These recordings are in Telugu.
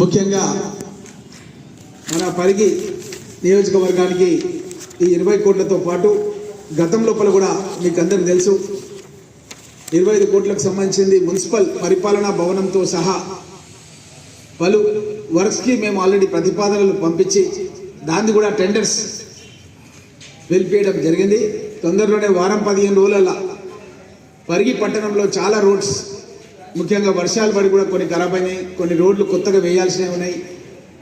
ముఖ్యంగా మన పరిగి నియోజకవర్గానికి ఈ ఇరవై కోట్లతో పాటు గతం లోపల కూడా మీకు అందరికి తెలుసు. ఇరవై ఐదు కోట్లకు సంబంధించింది మున్సిపల్ పరిపాలనా భవనంతో సహా పలు వర్క్స్కి మేము ఆల్రెడీ ప్రతిపాదనలు పంపించి దాన్ని కూడా టెండర్స్ వెళ్ళిపోయడం జరిగింది. తొందరలోనే వారం పదిహేను రోజులలో పరిగి పట్టణంలో చాలా రోడ్స్ ముఖ్యంగా వర్షాలు పడి కూడా కొన్ని ఖరాబ్ అయినాయి కొన్ని రోడ్లు కొత్తగా వేయాల్సినవి ఉన్నాయి.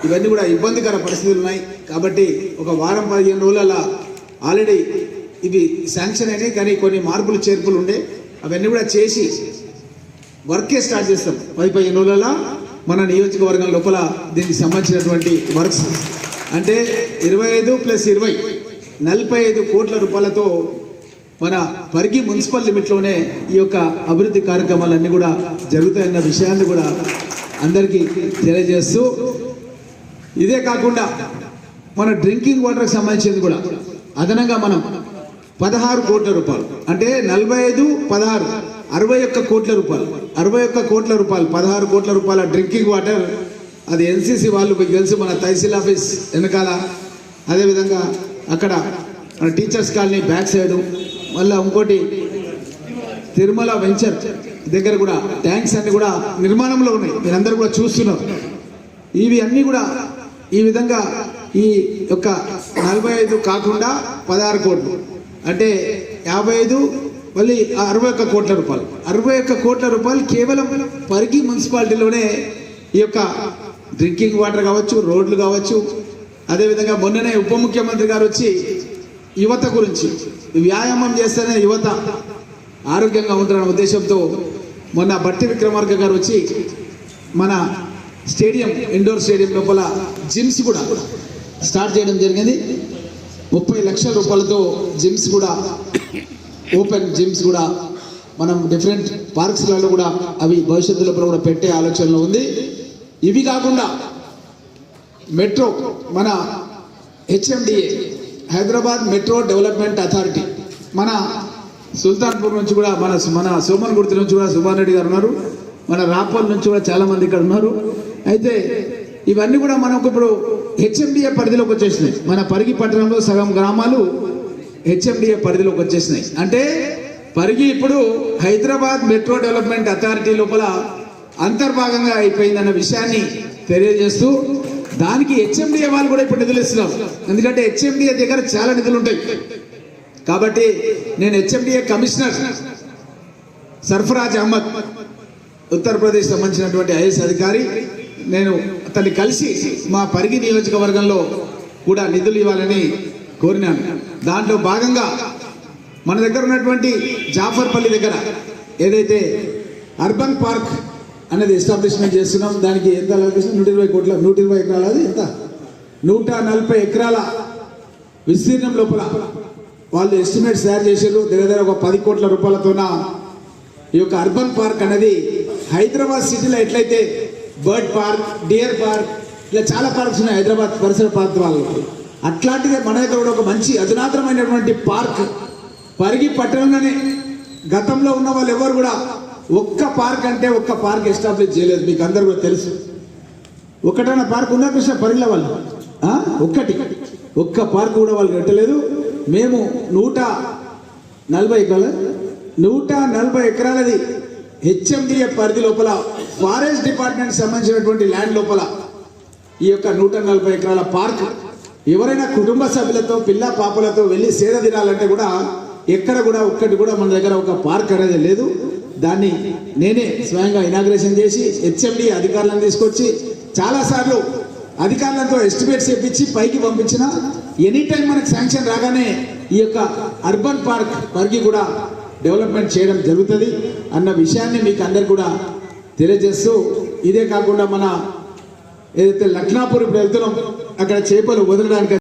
ఇవన్నీ కూడా ఇబ్బందికర పరిస్థితులు ఉన్నాయి. కాబట్టి ఒక వారం పదిహేను రోజుల ఆల్రెడీ ఇవి శాంక్షన్ అయినాయి కానీ కొన్ని మార్పులు చేర్పులు ఉండే. అవన్నీ కూడా చేసి వర్కే స్టార్ట్ చేస్తాం. పది పదిహేను రోజుల మన నియోజకవర్గం లోపల దీనికి సంబంధించినటువంటి వర్క్స్. అంటే ఇరవై ఐదు ప్లస్ ఇరవై నలభై ఐదు కోట్ల రూపాయలతో మన పరిగి మున్సిపల్ లిమిట్లోనే ఈ యొక్క అభివృద్ధి కార్యక్రమాలన్నీ కూడా జరుగుతాయన్న విషయాన్ని కూడా అందరికీ తెలియజేస్తూ ఇదే కాకుండా మన డ్రింకింగ్ వాటర్కి సంబంధించింది కూడా. అదనంగా మనం పదహారు కోట్ల రూపాయలు అంటే నలభై ఐదు పదహారు అరవై ఒక్క కోట్ల రూపాయలు అరవై ఒక్క కోట్ల రూపాయలు పదహారు కోట్ల రూపాయల డ్రింకింగ్ వాటర్ అది ఎన్సీసీ వాళ్ళు మీకు తెలుసు మన తహసీల్ ఆఫీస్ వెనకాల. అదేవిధంగా అక్కడ మన టీచర్స్ కాలనీ బ్యాక్ సైడు మళ్ళీ ఇంకోటి తిరుమల వెంచర్ దగ్గర కూడా ట్యాంక్స్ అన్ని కూడా నిర్మాణంలో ఉన్నాయి. మీరందరూ కూడా చూస్తున్నారు. ఇవి అన్నీ కూడా ఈ విధంగా ఈ యొక్క నలభై ఐదు కాకుండా పదహారు కోట్లు. అంటే యాభై ఐదు మళ్ళీ అరవై ఒక్క కోట్ల రూపాయలు. అరవై ఒక్క కోట్ల రూపాయలు కేవలం పరిగి మున్సిపాలిటీలోనే ఈ యొక్క డ్రింకింగ్ వాటర్ కావచ్చు రోడ్లు కావచ్చు. అదేవిధంగా మొన్ననే ఉప ముఖ్యమంత్రి గారు వచ్చి యువత గురించి వ్యాయామం చేస్తేనే యువత ఆరోగ్యంగా ఉంటారనే ఉద్దేశంతో మొన్న భట్టి విక్రమార్క గారు వచ్చి మన స్టేడియం ఇండోర్ స్టేడియం లోపల జిమ్స్ కూడా స్టార్ట్ చేయడం జరిగింది. ముప్పై లక్షల రూపాయలతో జిమ్స్ కూడా ఓపెన్ జిమ్స్ కూడా మనం డిఫరెంట్ పార్క్స్లలో కూడా అవి భవిష్యత్తులో కూడా పెట్టే ఆలోచనలో ఉంది. ఇవి కాకుండా మెట్రో మన HMDA Hyderabad metro development authority. మన సుల్తాన్పూర్ నుంచి కూడా మన మన సోమన్ గుర్తు నుంచి కూడా సుభాన్ రెడ్డి గారు ఉన్నారు. మన రాపల్ నుంచి కూడా చాలామంది ఇక్కడ ఉన్నారు. అయితే ఇవన్నీ కూడా మనకు ఇప్పుడు హెచ్ఎండిఏ పరిధిలోకి వచ్చేసినాయి. మన పరిగి పట్టణంలో సగం గ్రామాలు హెచ్ఎండిఏ పరిధిలోకి వచ్చేసినాయి. అంటే పరిగి ఇప్పుడు హైదరాబాద్ మెట్రో డెవలప్మెంట్ అథారిటీ లోపల అంతర్భాగంగా అయిపోయిందన్న విషయాన్ని తెలియజేస్తూ దానికి హెచ్ఎండిఏ వాళ్ళు కూడా ఇప్పుడు నిధులు ఇస్తున్నారు ఎందుకంటే హెచ్ఎండిఏ దగ్గర చాలా నిధులు ఉంటాయి కాబట్టి నేను హెచ్ఎండిఏ కమిషనర్ సర్ఫరాజ్ అహ్మద్ ఉత్తరప్రదేశ్ సంబంధించినటువంటి ఐఎస్ అధికారి నేను అతన్ని కలిసి మా పరిగి నియోజకవర్గంలో కూడా నిధులు ఇవ్వాలని కోరినాను. దాంట్లో భాగంగా మన దగ్గర ఉన్నటువంటి జాఫర్పల్లి దగ్గర ఏదైతే అర్బన్ పార్క్ అనేది ఎస్టాబ్లిష్మెంట్ చేస్తున్నాం. దానికి ఎంత లొకేషన్ నూట ఇరవై కోట్ల. నూట ఇరవై ఎకరాల అది ఎంత? నూట నలభై ఎకరాల విస్తీర్ణం లోపల వాళ్ళు ఎస్టిమేట్స్ తయారు చేశారు. దగ్గర దగ్గర ఒక పది కోట్ల రూపాయలతోన ఈ యొక్క అర్బన్ పార్క్ అనేది హైదరాబాద్ సిటీలో ఎట్లయితే బర్డ్ పార్క్ డియర్ పార్క్ ఇలా చాలా పార్క్స్ ఉన్నాయి. హైదరాబాద్ పరిసర ప్రాంత వాళ్ళు అట్లాంటిదే మన దగ్గర కూడా ఒక మంచి అధునాతనమైనటువంటి పార్క్ పరిగి పట్టణంలోనే గతంలో ఉన్న వాళ్ళు ఎవరు కూడా ఒక్క పార్క్ అంటే ఒక్క పార్క్ ఎస్టాబ్లిష్ చేయలేదు మీకు అందరు కూడా తెలుసు. ఒకటైనా పార్క్ ఉన్నా కృష్ణ? పరిగిల వాళ్ళు. ఒక్కటి. ఒక్క పార్క్ కూడా వాళ్ళు కట్టలేదు. మేము నూట నలభై ఎకరాల నూట నలభై ఎకరాలది హెచ్ఎండిఏ పరిధి లోపల ఫారెస్ట్ డిపార్ట్మెంట్ సంబంధించినటువంటి ల్యాండ్ లోపల ఈ యొక్క నూట నలభై ఎకరాల పార్క్. ఎవరైనా కుటుంబ సభ్యులతో పిల్ల పాపలతో వెళ్ళి సేద తినాలంటే కూడా ఎక్కడ కూడా ఒక్కటి కూడా మన దగ్గర ఒక పార్క్ అనేది లేదు. దాన్ని నేనే స్వయంగా ఇనాగ్రేషన్ చేసి హెచ్ఎండి అధికారులను తీసుకొచ్చి చాలాసార్లు అధికారులతో ఎస్టిమేట్స్ ఇప్పించి పైకి పంపించిన. ఎనీ టైం మనకు శాంక్షన్ రాగానే ఈ యొక్క అర్బన్ పార్క్ పరిగి కూడా డెవలప్మెంట్ చేయడం జరుగుతుంది అన్న విషయాన్ని మీకు అందరు కూడా తెలియజేస్తూ ఇదే కాకుండా మన ఏదైతే లక్నాపూర్ ఇప్పుడు వెళ్తున్నాం అక్కడ చేపలు వదలడానికి